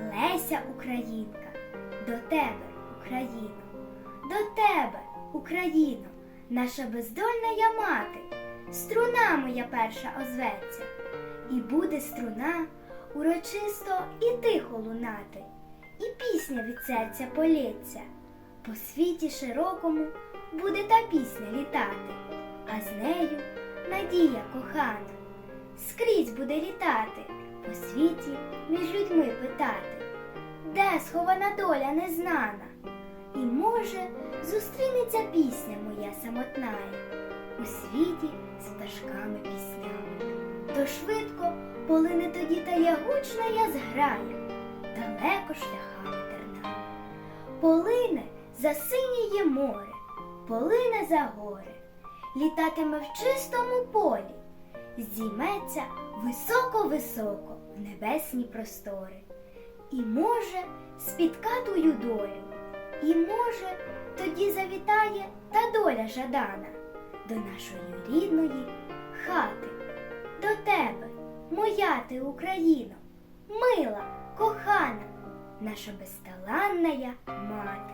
Леся Українка, до тебе, Україно, до тебе, Україно, наша бездольна я мати, струна моя перша озветься, і буде струна урочисто і тихо лунати, і пісня від серця полється. По світі широкому буде та пісня літати, а з нею надія кохана. Скрізь буде літати, по світі між людьми питати, де схована доля незнана, і може зустрінеться пісня моя самотная у світі з пташками піснями. То швидко полине тоді та ягучна я зграя, далеко шляхами тернами. Полине за синіє море, полине за гори, літатиме в чистому полі, здійметься високо-високо в небесні простори. І може спітка твою долю, і може тоді завітає та доля жадана до нашої рідної хати, до тебе, моя ти Україно, мила, кохана, наша безталанна мати.